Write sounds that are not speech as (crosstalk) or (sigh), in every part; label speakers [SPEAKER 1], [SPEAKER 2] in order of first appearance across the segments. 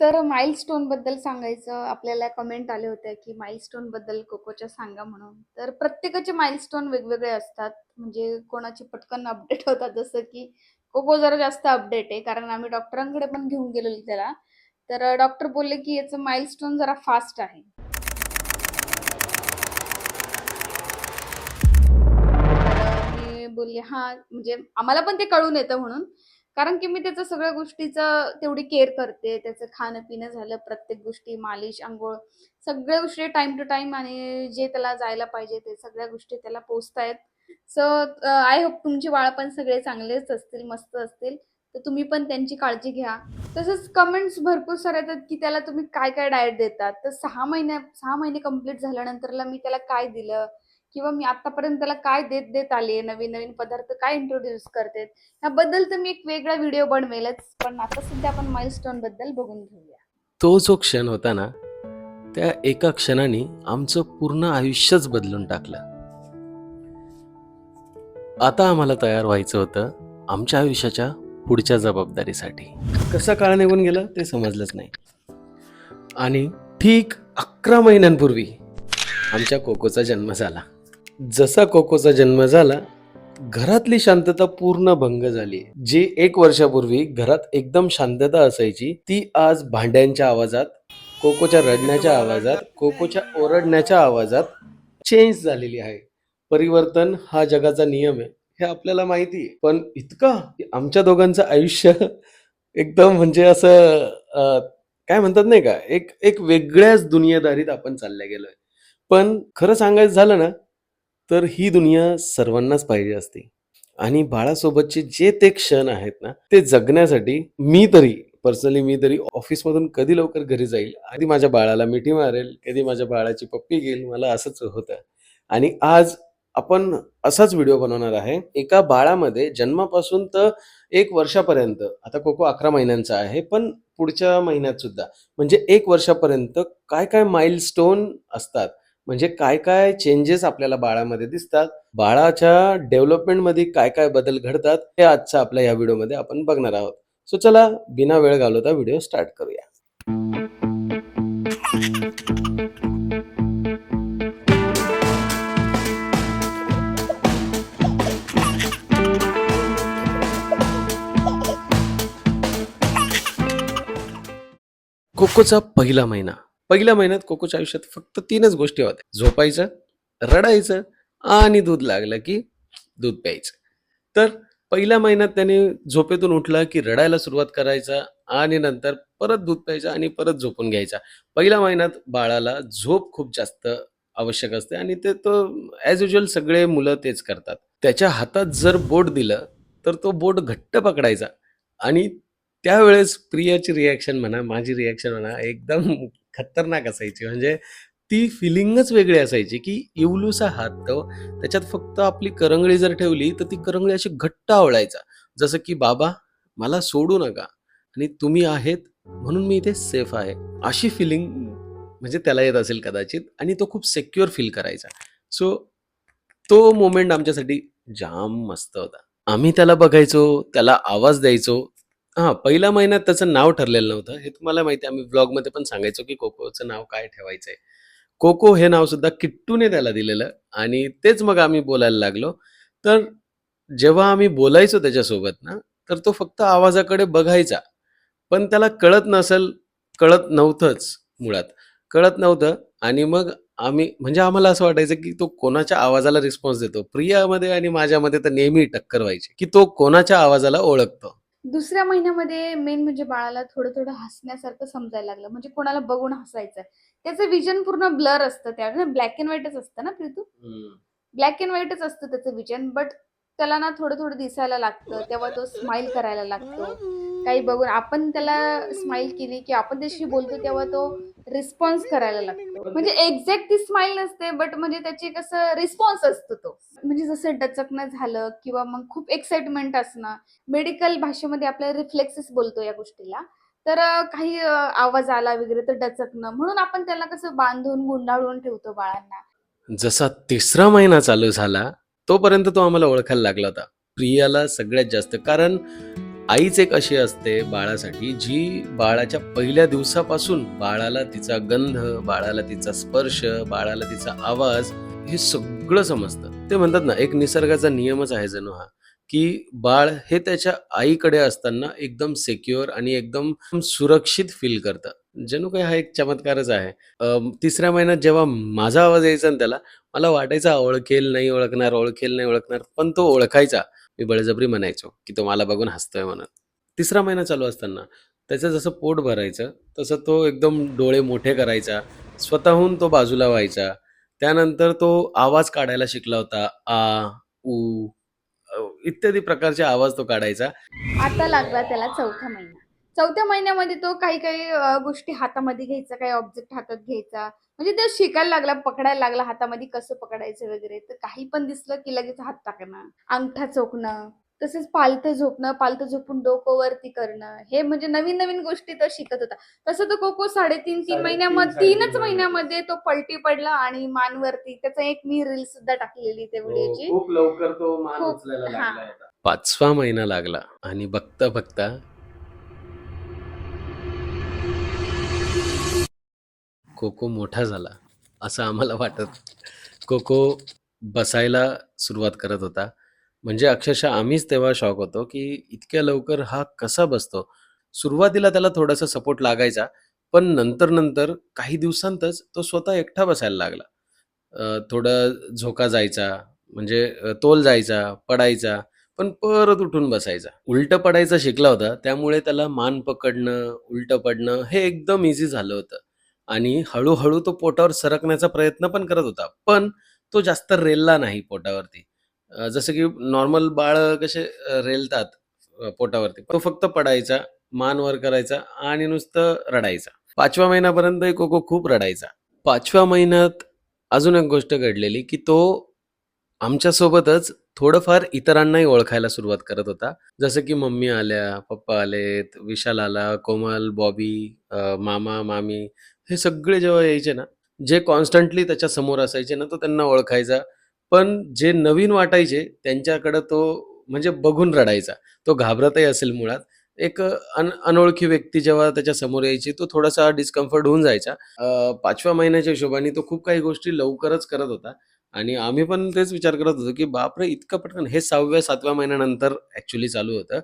[SPEAKER 1] तर माइलस्टोनबद्दल सांगायचं आपल्याला कमेंट आले होते की माइलस्टोनबद्दल कोकोच्या सांगा म्हणून. तर प्रत्येकाचे माइलस्टोन वेगवेगळे असतात. म्हणजे कोणाचे पटकन अपडेट (laughs) होतात. जसं की कोको जरा जास्त अपडेट आहे. कारण आम्ही डॉक्टरांकडे पण घेऊन गेलेलो त्याला. तर डॉक्टर बोलले की याचं माइलस्टोन जरा फास्ट आहे. मी बोलले हा. म्हणजे आम्हाला पण ते कळून येतं म्हणून. कारण की मी त्याचं सगळ्या गोष्टीचं तेवढी केअर करते. त्याचं खाणं पिणं झालं प्रत्येक गोष्टी मालिश आंघोळ सगळ्या गोष्टी टाइम टू टाइम आणि जे त्याला जायला पाहिजे ते सगळ्या गोष्टी त्याला पोचतायत सो आय होप तुमचे बाळ पण सगळे चांगलेच असतील मस्त असतील. तर तुम्ही पण त्यांची काळजी घ्या. तसंच कमेंट्स भरपूर सारे येतात की त्याला तुम्ही काय काय डाएट देतात. तर सहा महिन्या सहा महिने कंप्लीट झाल्यानंतरला मी त्याला काय दिलं? किंवा मी आतापर्यंत त्याला काय देत देत आले नवीन नवीन पदार्थ काय इंट्रोड्यूस करते ह्याबद्दल तर मी एक वेगळा व्हिडिओ बनवेलच. पण आता सध्या आपण माइलस्टोनबद्दल बघून घेऊया.
[SPEAKER 2] तो जो क्षण होता ना त्या एका क्षणाने आमचं पूर्ण आयुष्यच बदलून टाकलं. आता आम्हाला तयार व्हायचं होतं आमच्या आयुष्याच्या पुढच्या जबाबदारीसाठी. कसा काळ निघून गेला ते समजलंच नाही. आणि ठीक अकरा महिन्यांपूर्वी आमच्या कोकोचा जन्म झाला. जसा कोकोचा जन्म झाला घरातली शांतता पूर्ण भंग झाली. जी एक वर्षापूर्वी घरात एकदम शांतता असायची ती आज भांड्यांच्या आवाजात कोकोच्या रडण्याच्या आवाजात कोकोच्या ओरडण्याच्या आवाजात चेंज झालेली आहे. परिवर्तन हा जगाचा नियम आहे हे आपल्याला माहिती आहे. पण इतका आमच्या दोघांचं आयुष्य (laughs) एकदम म्हणजे असं काय म्हणतात नाही का एक एक वेगळ्याच दुनियादारीत आपण चालल्या गेलोय. पण खरं सांगायचं झालं ना तर ही दुनिया सर्वांनाच पाहिजे असते. आणि बाळासोबतचे जे ते क्षण आहेत ना ते जगण्यासाठी मी तरी पर्सनली मी तरी ऑफिसमधून कधी लवकर घरी जाईल आधी माझ्या बाळाला मिठी मारेल कधी माझ्या बाळाची पप्पी घेईल मला असंच होतं. आणि आज आपण असाच व्हिडिओ बनवणार आहे. एका बाळामध्ये जन्मापासून तर एक वर्षापर्यंत आता कोको अकरा महिन्यांचा आहे पण पुढच्या महिन्यात सुद्धा म्हणजे एक वर्षापर्यंत काय काय माइलस्टोन असतात म्हणजे काय काय चेंजेस आपल्याला बाळामध्ये दिसतात? बाळाच्या डेव्हलपमेंटमध्ये काय काय बदल घडतात? हे आजच्या आपल्या या व्हिडिओमध्ये आपण बघणार आहोत. सो चला बिना वेळ घालवता व्हिडिओ स्टार्ट करूया. कोकोचा पहिला महिना. पहिल्या महिन्यात कोकोच्या आयुष्यात फक्त तीनच गोष्टी होत्या. झोपायचं रडायचं आणि दूध लागलं की दूध प्यायचं. तर पहिल्या महिन्यात त्याने झोपेतून उठला की रडायला सुरुवात करायचा आणि नंतर परत दूध प्यायचं आणि परत झोपून घ्यायचा. पहिल्या महिन्यात बाळाला झोप खूप जास्त आवश्यक असते आणि ते तो ॲज युजल सगळे मुलं तेच करतात. त्याच्या हातात जर बोट दिलं तर तो बोट घट्ट पकडायचा. आणि त्यावेळेस प्रियाची रिॲक्शन म्हणा माझी रिॲक्शन म्हणा एकदम खतरनाक असायची. म्हणजे ती फिलिंगच वेगळी असायची की इवलूसा हात तो त्याच्यात फक्त आपली करंगळी जर ठेवली तर ती करंगळी अशी घट्ट आवळायचा. जसं की बाबा मला सोडू नका आणि तुम्ही आहेत म्हणून मी इथे सेफ आहे. अशी फिलिंग म्हणजे त्याला येत असेल कदाचित आणि तो खूप सेक्युअर फील करायचा. सो तो मोमेंट आमच्यासाठी जाम मस्त होता. आम्ही त्याला बघायचो त्याला आवाज द्यायचो हां पहिल्या महिन्यात त्याचं नाव ठरलेलं नव्हतं. हे तुम्हाला माहिती आहे आम्ही व्लॉगमध्ये पण सांगायचो की कोकोचं नाव काय ठेवायचंय. कोको हे नाव सुद्धा किट्टूने त्याला दिलेलं आणि तेच मग आम्ही बोलायला लागलो. तर जेव्हा आम्ही बोलायचो त्याच्यासोबत ना तर तो फक्त आवाजाकडे बघायचा. पण त्याला कळत नसेल कळत नव्हतंच मुळात. कळत नव्हतं आणि मग आम्ही म्हणजे आम्हाला असं वाटायचं की तो कोणाच्या आवाजाला रिस्पॉन्स देतो? प्रियामध्ये आणि माझ्यामध्ये तर नेहमी टक्कर व्हायची की तो कोणाच्या आवाजाला ओळखतो?
[SPEAKER 1] दुसऱ्या महिन्यामध्ये मेन म्हणजे बाळाला थोडं थोडं हसण्यासारखं समजायला लागलं. म्हणजे कोणाला बघून हसायचं त्याचं विजन पूर्ण ब्लर असतं त्यावेळेस ब्लॅक अँड व्हाईटच असतं ना प्रीतू? ब्लॅक अँड व्हाईटच असतं त्याचं विजन बट त्याला ना थोडं थोडं दिसायला लागतं. तेव्हा तो स्माइल करायला लागतो. काही बघून आपण त्याला स्माइल केली की आपण त्याशी बोलतो तेव्हा तो रिस्पॉन्स करायला लागतो. म्हणजे एक्झॅक्ट ती स्माइल नसते बट म्हणजे त्याची कसं रिस्पॉन्स असतो तो. म्हणजे जसं डचकणं झालं किंवा मग खूप एक्साइटमेंट असणं मेडिकल भाषेमध्ये आपल्याला रिफ्लेक्सेस बोलतो या गोष्टीला. तर काही आवाज आला वगैरे तर डचकणं. म्हणून आपण त्याला कसं बांधून गुंडाळून ठेवतो बाळांना.
[SPEAKER 2] जसा तिसरा महिना चालू झाला तोपर्यंत तो आम्हाला ओळखायला लागला होता. प्रियाला सगळ्यात जास्त. कारण आईच एक अशी असते बाळासाठी जी बाळाच्या पहिल्या दिवसापासून बाळाला तिचा गंध बाळाला तिचा स्पर्श बाळाला तिचा आवाज हे सगळं समजतं. ते म्हणतात ना एक निसर्गाचा नियमच आहे जणू हा की बाळ हे त्याच्या आईकडे असताना एकदम सेक्युअर आणि एकदम सुरक्षित फील करतं. जणू काही हा एक चमत्कारच आहे. तिसऱ्या महिन्यात जेव्हा माझा आवाज यायचा ना त्याला मला वाटायचा ओळखेल नाही ओळखणार ओळखेल नाही ओळखणार पण तो ओळखायचा. मी बळजबरी म्हणायचो की तो मला बघून हसतोय म्हणून. तिसरा महिना चालू असताना त्याचं जसं पोट भरायचं तसं तो एकदम डोळे मोठे करायचा स्वतःहून तो बाजूला व्हायचा. त्यानंतर तो आवाज काढायला शिकला होता आ उ इत्यादी प्रकारचे आवाज तो काढायचा.
[SPEAKER 1] आता लागला त्याला चौथा महिना. चौथ्या महिन्यामध्ये तो काही काही गोष्टी हातामध्ये घ्यायचा काही ऑब्जेक्ट हातात घ्यायचा. म्हणजे तो शिकायला लागला पकडायला लागला हातामध्ये कसं पकडायचं वगैरे. तर काही पण दिसलं की लगेच हात टाकणं अंगठा चोखणं तसेच पालथं झोपणं पालथं झोपून डोकं वरती करणं. हे म्हणजे नवीन नवीन गोष्टी तो शिकत होता. तसं तो कोको साडेतीन तीन महिन्यामध्ये तीनच
[SPEAKER 2] महिन्यामध्ये.
[SPEAKER 1] तो पलटी पडला आणि मानवरती त्याचा एक मी रील सुद्धा टाकलेली त्या व्हिडिओची
[SPEAKER 2] खूप लवकर तो मान
[SPEAKER 1] हा.
[SPEAKER 2] पाचवा महिना लागला आणि बघता बघता कोको मोठा झाला असं आम्हाला वाटत. कोको बसायला सुरुवात करत होता. म्हणजे अक्षरशः आम्हीच तेव्हा शॉक होतो की इतक्या लवकर हा कसा बसतो. सुरुवातीला त्याला थोडासा सपोर्ट लागायचा पण नंतर नंतर काही दिवसांतच तो स्वतः एकटा बसायला लागला. थोडा थोडं झोका जायचा म्हणजे तोल जायचा पडायचा पण परत उठून बसायचा. उलटं पडायचं शिकला होता त्यामुळे त्याला मान पकडणं उलटं पडणं हे एकदम इझी झालं होतं. आणि हळूहळू तो पोटावर सरकण्याचा प्रयत्न पण करत होता पण तो जास्त रेलला नाही पोटावरती. जसं की नॉर्मल बाळ कसे रेलतात पोटावरती. तो फक्त पडायचा मान वर करायचा आणि नुसतं रडायचा. पाचव्या महिन्यापर्यंत कोको खूप रडायचा. पाचव्या महिन्यात अजून एक गोष्ट घडलेली की तो आमच्यासोबतच थोडंफार इतरांनाही ओळखायला सुरुवात करत होता. जसं की मम्मी आल्या पप्पा आलेत विशाल आला कोमल बॉबी मामा मामी हे सगळे जेव्हा यायचे ना जे कॉन्स्टंटली त्याच्यासमोर असायचे ना तो त्यांना ओळखायचा. पण जे नवीन वाटायचे त्यांच्याकडं तो म्हणजे बघून रडायचा. तो घाबरतही असेल मुळात. एक अन अनोळखी व्यक्ती जेव्हा त्याच्यासमोर यायची तो थोडासा डिस्कम्फर्ट होऊन जायचा. पाचव्या महिन्याच्या हिशोबाने तो खूप काही गोष्टी लवकरच करत होता. आणि आम्ही पण तेच विचार करत होतो की बापरे इतकं पटकन. हे सहाव्या सातव्या महिन्यानंतर ऍक्च्युली चालू होतं.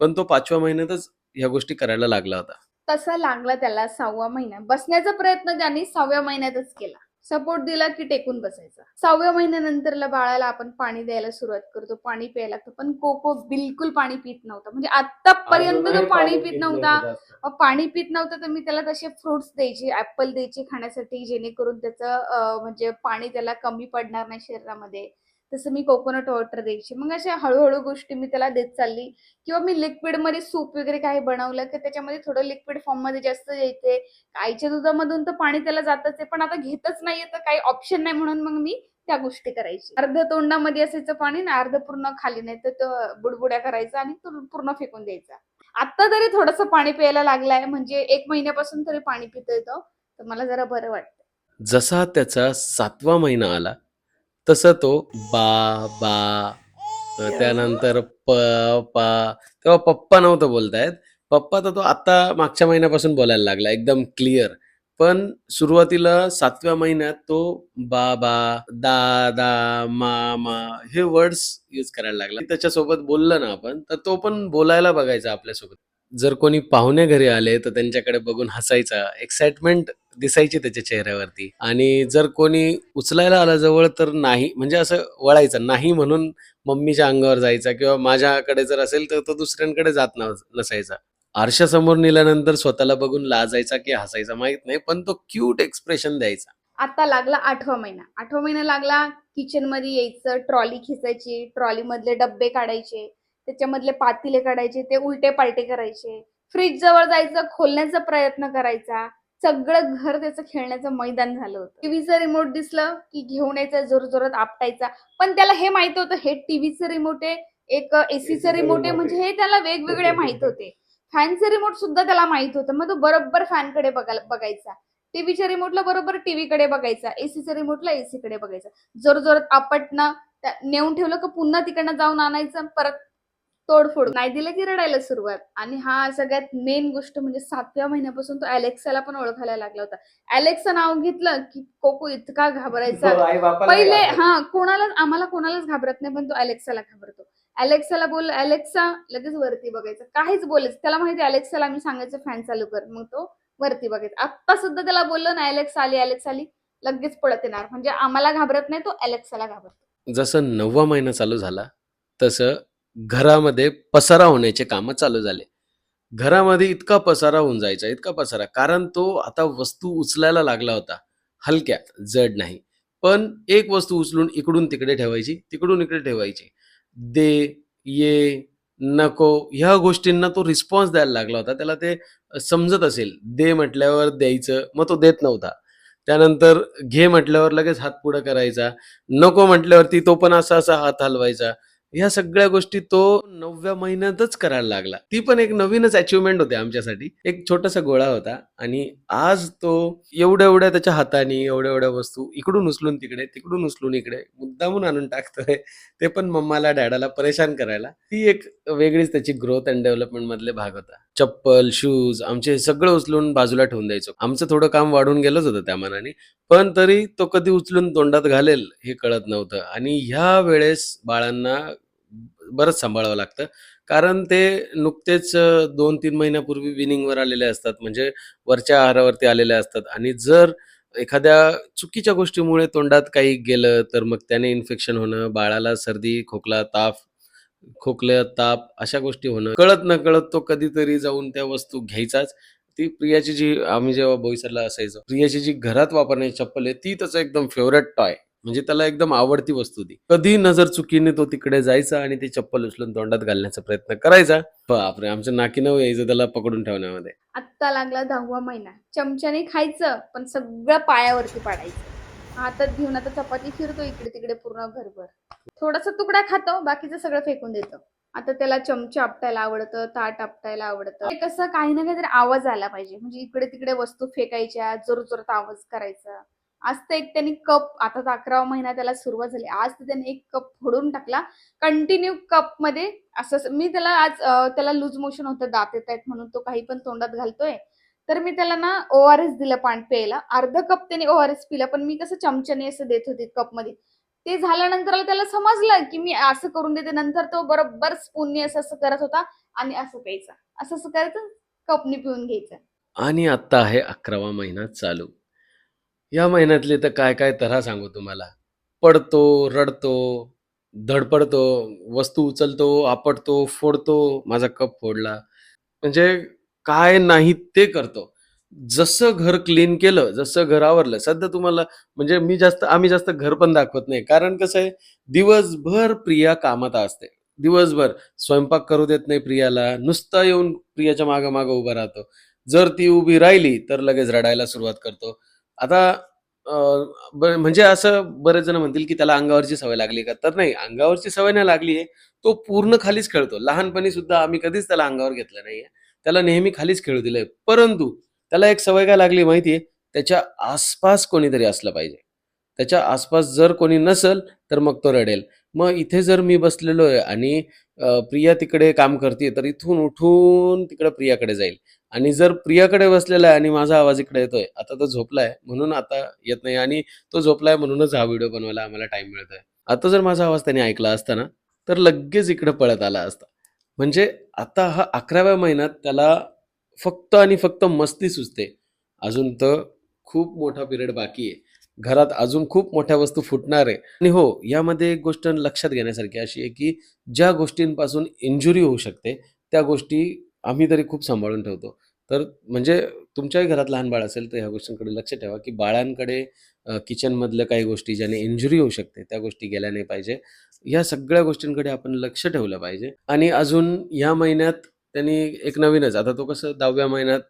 [SPEAKER 2] पण तो पाचव्या महिन्यातच ह्या गोष्टी करायला लागला होता.
[SPEAKER 1] तसा लागला त्याला सहावा महिना. बसण्याचा प्रयत्न त्यांनी सहाव्या महिन्यातच केला. सपोर्ट दिला की टेकून बसायचा. सहाव्या महिन्यानंतरला बाळाला आपण पाणी द्यायला सुरुवात करतो. पाणी प्यायला लागतं. पण कोको बिलकुल पाणी पित नव्हता. म्हणजे आतापर्यंत तो पाणी पित नव्हता. पाणी पित नव्हतं तर मी त्याला तसे फ्रुट्स द्यायचे ऍपल द्यायचे खाण्यासाठी जेणेकरून त्याचं म्हणजे पाणी त्याला कमी पडणार नाही शरीरामध्ये. तसं मी कोकोनट वॉटर द्यायची. मग अशा हळूहळू गोष्टी मी त्याला देत चालली. किंवा मी लिक्विडमध्ये सूप वगैरे काही बनवलं की त्याच्यामध्ये थोडं लिक्विड फॉर्ममध्ये जास्त द्यायचे आईच्या दुधामधून तर पाणी त्याला जातच आहे पण आता घेतच नाहीये तर काही ऑप्शन नाही म्हणून मग मी त्या गोष्टी करायची. अर्ध तोंडामध्ये असायचं पाणी ना अर्ध पूर्ण खाली नाही तर तो बुडबुड्या करायचा आणि तो पूर्ण फेकून द्यायचा. आता तरी थोडस पाणी प्यायला लागलाय म्हणजे एक महिन्यापासून तरी पाणी पितोय तो. तर मला जरा बरं वाटतं
[SPEAKER 2] जसा त्याचा सातवा महिना आला तसं तो बा बा अ, त्यानंतर प पा तेव्हा पप्पा नव्हतं बोलतायत. पप्पा तर तो आता मागच्या महिन्यापासून बोलायला लागला एकदम क्लिअर पण सुरुवातीला सातव्या महिन्यात तो बाबा दादा मामा हे वर्ड्स यूज करायला लागला. त्याच्यासोबत बोललं ना आपण तर तो पण बोलायला बघायचा आपल्यासोबत. जर कोणी पाहुणे घरी आले तर त्यांच्याकडे बघून हसायचा. एक्साइटमेंट दिसायची त्याच्या चेहऱ्यावरती. आणि जर कोणी उचलायला आला जवळ तर नाही म्हणजे असं वळायचं नाही म्हणून मम्मीच्या अंगावर जायचा किंवा माझ्याकडे जर असेल तर तो दुसऱ्यांकडे जात नसायचा. आरशासमोर नेल्यानंतर स्वतःला बघून लाजायचा की हसायचा माहीत नाही पण तो क्यूट एक्सप्रेशन द्यायचा.
[SPEAKER 1] आता लागला आठवा महिना. आठवा महिना लागला किचनमध्ये यायचं ट्रॉली खिचायची ट्रॉली मधले डब्बे काढायचे त्याच्यामधले पातीले काढायचे ते उलटे पालटे करायचे फ्रीज जवळ जायचं खोलण्याचा प्रयत्न करायचा सगळं घर त्याचं खेळण्याचं मैदान झालं होतं. टीव्हीचं रिमोट दिसलं की घेऊन यायचं जोर जोरात आपटायचा. पण त्याला हे माहीत होतं हे टीव्हीचं रिमोट आहे एक एसीचं रिमोट आहे म्हणजे हे त्याला वेगवेगळे माहीत होते. फॅनचं रिमोट सुद्धा त्याला माहीत होतं मग तो बरोबर फॅनकडे बघायला बघायचा. टीव्हीच्या रिमोटला बरोबर टीव्ही कडे बघायचा एसीच्या रिमोटला एसी कडे बघायचा. जोर जोरात आपटणं नेऊन ठेवलं का पुन्हा तिकडनं जाऊन आणायचं परत तोडफोड. नाही दिलं की रडायला सुरुवात. आणि हा सगळ्यात मेन गोष्ट म्हणजे सातव्या महिन्यापासून तो अलेक्साला पण ओळखायला लागला होता. अलेक्सा नाव घेतलं की कोको इतका घाबरायचा. पहिले. हा कोणालाच आम्हाला कोणालाच घाबरत नाही पण तो अलेक्साला घाबरतो. अलेक्साला बोल अलेक्सा लगेच वरती बघायचं. काहीच बोलायचं त्याला माहिती अलेक्साला मी सांगायचं फॅन चालू कर. मग तो वरती बघायचा. आता सुद्धा त्याला बोललो ना अलेक्सा आली अलेक्सा आली. लगेच पळत येणार. म्हणजे आम्हाला घाबरत नाही तो अलेक्साला घाबरतो.
[SPEAKER 2] जसं नववा महिना चालू झाला तसं घरामध्ये पसारा होण्याचे कामं चालू झाले. घरामध्ये इतका पसारा होऊन जायचा इतका पसारा कारण तो आता वस्तू उचलायला लागला होता. हलक्या जड नाही. पण एक वस्तू उचलून इकडून तिकडे ठेवायची तिकडून इकडे ठेवायची. दे ये नको ह्या गोष्टींना तो रिस्पॉन्स द्यायला लागला होता. त्याला ते समजत असेल. दे म्हटल्यावर द्यायचं मग तो देत नव्हता. त्यानंतर घे म्हटल्यावर लगेच हात पुढं करायचा. नको म्हटल्यावरती तो पण असा असा हात हलवायचा. ह्या सगळ्या गोष्टी तो नवव्या महिन्यातच करायला लागला. ती पण एक नवीनच अचिव्हमेंट होती आमच्यासाठी. एक छोटासा गोळा होता आणि आज तो एवढ्या एवढ्या त्याच्या हाताने एवढ्या एवढ्या वस्तू इकडून उचलून तिकडे तिकडून उचलून इकडे मुद्दामून आणून टाकतोय. (laughs) ते पण मम्माला डॅडाला परेशान करायला. ती एक वेगळीच त्याची ग्रोथ अँड डेव्हलपमेंट मधले भाग होता. चप्पल शूज आमचे सगळं उचलून बाजूला ठेवून द्यायचो. आमचं थोडं काम वाढून गेलंच होतं त्या मानाने. पण तरी तो कधी उचलून तोंडात घालेल हे कळत नव्हतं. आणि ह्या वेळेस बाळांना बरंच सांभाळावं लागतं. कारण ते नुकतेच दोन तीन महिन्यापूर्वी विनिंगवर आलेले असतात. म्हणजे वरच्या आहारावरती आलेले असतात. आणि जर एखाद्या चुकीच्या गोष्टीमुळे तोंडात काही गेलं तर मग त्याने इन्फेक्शन होणं बाळाला सर्दी खोकला ताप खोकले ताप अशा गोष्टी होणं. कळत न कळत तो कधीतरी जाऊन त्या वस्तू घ्यायचाच. ती प्रियाची जी आम्ही जेव्हा बोईसरला असायचो प्रियाची जी घरात वापरण्याची चप्पल आहे ती त्याचं एकदम फेवरेट टॉय. म्हणजे त्याला एकदम आवडती वस्तू ती कधी नजर चुकीने तो तिकडे जायचा आणि ती चप्पल उचलून तोंडात घालण्याचा प्रयत्न करायचा? बापरे आमच्या नाकीनं यायचं त्याला पकडून ठेवण्यामध्ये.
[SPEAKER 1] आत्ता लागला दहावा महिना. चमच्याने खायचं पण सगळं पायावरती पाडायचं. हातात घेऊन आता चपाती फिरतो इकडे तिकडे पूर्ण घरभर. थोडासा तुकडा खातो बाकीचं सगळं फेकून देतो. आता त्याला चमचे आपटायला आवडतं ताट आपटायला आवडतं. ते कसं काही ना काहीतरी आवाज आला पाहिजे. म्हणजे इकडे तिकडे वस्तू फेकायच्या जोर जोरात आवाज करायचा. आज तर एक त्यांनी कप आता तर अकरावा महिना त्याला सुरुवात झाली. आज तर त्याने एक कप फोडून टाकला. कंटिन्यू कपमध्ये असं मी त्याला आज त्याला लूज मोशन होतं दात येत आहेत म्हणून तो काही पण तोंडात घालतोय. तर मी त्याला ना ओ आर एस दिलं पाणी प्यायला. अर्ध कप त्याने ओ आर एस पिला पण मी कसं चमच्याने असं देत होते कपमध्ये. ते झाल्यानंतर त्याला समजलं की मी असं करून देते. नंतर तो बरोबर स्पूनने असं असं करत होता आणि असं प्यायचा. असं असं करायचं कपनी पिऊन घ्यायचं.
[SPEAKER 2] आणि आता आहे अकरावा महिना चालू. या महिन्यातले तर काय काय तऱ्हा सांगू तुम्हाला. पडतो रडतो धडपडतो वस्तू उचलतो आपटतो फोडतो माझा कप फोडला. म्हणजे काय नाही ते करतो. जसं घर क्लीन केलं जसं घर आवरलं सध्या तुम्हाला म्हणजे मी जास्त आम्ही जास्त घर पण दाखवत नाही. कारण कसं आहे दिवसभर प्रिया कामात असते. दिवसभर स्वयंपाक करू देत नाही प्रियाला. नुसता येऊन प्रियाच्या मागं मागं उभा राहतो. जर ती उभी राहिली तर लगेच रडायला सुरुवात करतो. आता ब- म्हणजे असं बरेच जण म्हणतील की त्याला अंगावरची सवय लागली का? तर नाही अंगावरची सवय नाही लागली आहे. तो पूर्ण खालीच खेळतो. लहानपणी सुद्धा आम्ही कधीच त्याला अंगावर घेतलं नाहीये. त्याला नेहमी खालीच खेळू दिलंय. परंतु त्याला एक सवय काय लागली माहितीये त्याच्या आसपास कोणीतरी असलं पाहिजे. त्याच्या आसपास जर कोणी नसल तर मग तो रडेल. मग इथे जर मी बसलेलो आहे आणि प्रिया तिकडे काम करते तर इथून उठून तिकडे प्रियाकडे जाईल. आणि जर प्रियाकडे बसलेला आहे आणि माझा आवाज इकडे येतोय आता तो झोपलाय म्हणून आता येत नाही. आणि तो झोपलाय म्हणूनच हा व्हिडिओ बनवायला आम्हाला टाइम मिळतोय. आता जर माझा आवाज त्याने ऐकला असता ना तर लगेच इकडे पळत आला असता. म्हणजे आता हा अकराव्या महिन्यात त्याला फक्त आणि फक्त मस्ती सुचते. अजून तर खूप मोठा पिरियड बाकी आहे. घरात अजून खूप मोठ्या वस्तू फुटणार आहे. आणि हो यामध्ये एक गोष्ट लक्षात घेण्यासारखी अशी आहे की ज्या गोष्टींपासून इंजुरी होऊ शकते त्या गोष्टी आम्ही तरी खूप सांभाळून ठेवतो. तर म्हणजे तुमच्याही घरात लहान बाळ असेल तर ह्या गोष्टींकडे लक्ष ठेवा की बाळांकडे किचनमधल्या काही गोष्टी ज्याने इंजुरी होऊ शकते त्या गोष्टी गेल्या नाही पाहिजे. या सगळ्या गोष्टींकडे आपण लक्ष ठेवलं पाहिजे. आणि अजून या महिन्यात त्यांनी एक नवीनच आता तो कसं दहाव्या महिन्यात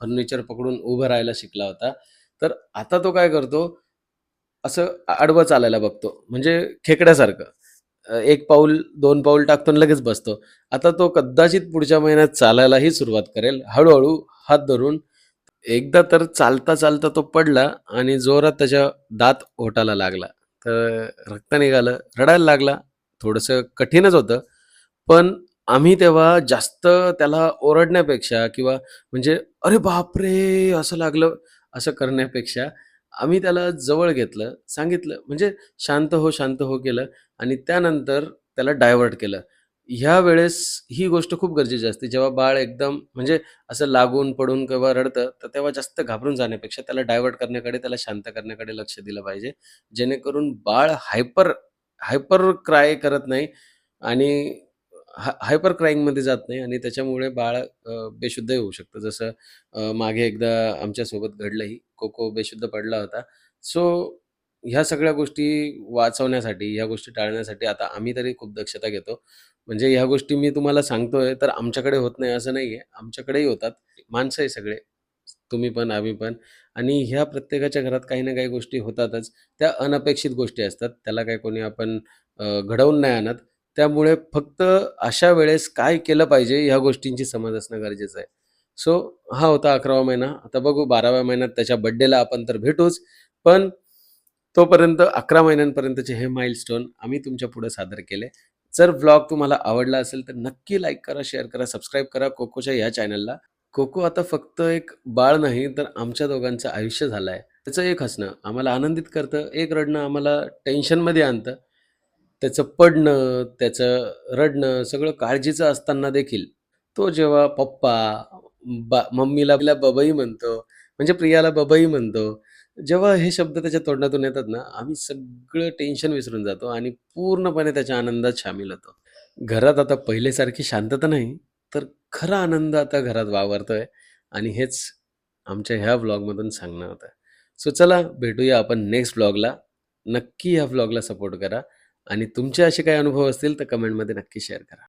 [SPEAKER 2] फर्निचर पकडून उभं राहायला शिकला होता. तर आता तो काय करतो? असं आडवं चालायला बघतो. म्हणजे खेकड्यासारखं. एक पाऊल दोन पाऊल टाकतो आणि लगेच बसतो आता तो कदाचित पुढच्या महिन्यात चालायलाही सुरुवात करेल हळूहळू हात धरून एकदा तर चालता चालता तो पडला आणि जोरात त्याच्या दात ओटाला लागला तर रक्त निघालं रडायला लागला थोडंसं कठीणच होतं पण आम्ही तेव्हा जास्त त्याला ओरडण्यापेक्षा किंवा म्हणजे "अरे बापरे! असं लागलं." असं करण्यापेक्षा आम्ही त्याला जवळ घेतलं, सांगितलं म्हणजे "शांत हो, शांत हो" केलं आणि त्यानंतर त्याला डायव्हर्ट केलं. ह्या वेळेस ही गोष्ट खूप गरजेची असते. जेव्हा बाळ एकदम म्हणजे असं लागून, पडून किंवा रडतं, तर तेव्हा जास्त घाबरून जाण्यापेक्षा त्याला डायव्हर्ट करण्याकडे, त्याला शांत करण्याकडे लक्ष दिलं पाहिजे. जेणेकरून बाळ हायपर हायपर क्राय करत नाही आणि हा हायपर क्राईंगमध्ये जात नाही आणि त्याच्यामुळे बाळ बेशुद्ध बेशुद्धही होऊ शकतं. जसं मागे एकदा आमच्यासोबत घडलंही. कोको बेशुद्ध पडला होता. सो ह्या सगळ्या गोष्टी वाचवण्यासाठी, ह्या गोष्टी टाळण्यासाठी आता आम्ही तरी खूप दक्षता घेतो. म्हणजे ह्या गोष्टी मी तुम्हाला सांगतोय, तर आमच्याकडे होत नाही असं नाही आहे आमच्याकडेही होतात. माणसं आहे सगळे. तुम्ही पण, आम्ही पण आणि ह्या प्रत्येकाच्या घरात काही ना काही गोष्टी होतातच. त्या अनपेक्षित गोष्टी असतात. त्याला काही कोणी आपण घडवून नाही आणत. त्यामुळे फक्त अशा वेळेस काय केलं पाहिजे ह्या गोष्टींची समज असणं गरजेचं आहे. सो हा होता 11वा महिना. आता बघू 12व्या महिन्यात त्याच्या बर्थडेला आपण तर भेटूच. पण तोपर्यंत 11 महिन्यांपर्यंतचे हे माइलस्टोन आम्ही तुमच्यापुढे सादर केले. जर व्लॉग तुम्हाला आवडला असेल तर नक्की लाईक करा, शेअर करा, सबस्क्राईब करा कोकोच्या ह्या चॅनलला. कोको आता फक्त एक बाळ नाही, तर आमच्या दोघांचं आयुष्य झालं आहे. त्याचं एक हसणं आम्हाला आनंदित करतं, एक रडणं आम्हाला टेन्शनमध्ये आणतं. त्याचं पडणं, त्याचं रडणं सगळं काळजीचं असताना देखील तो जेव्हा पप्पा, बा मम्मीला बबई म्हणतो, म्हणजे प्रियाला बबई म्हणतो. जेव्हा हे शब्द त्याच्या तोंडातून येतात ना, आम्ही सगळं टेन्शन विसरून जातो आणि पूर्णपणे त्याच्या आनंदात शामील होतो. घरात आता पहिलेसारखी शांतता नाही, तर खरा आनंद आता घरात वावरतोय आणि हेच आमच्या ह्या व्लॉगमधून सांगणं होतं. सो चला भेटूया आपण नेक्स्ट व्लॉगला. नक्की ह्या व्लॉगला सपोर्ट करा आणि तुमचे असे काही अनुभव असतील तर कमेंटमध्ये नक्की शेअर करा.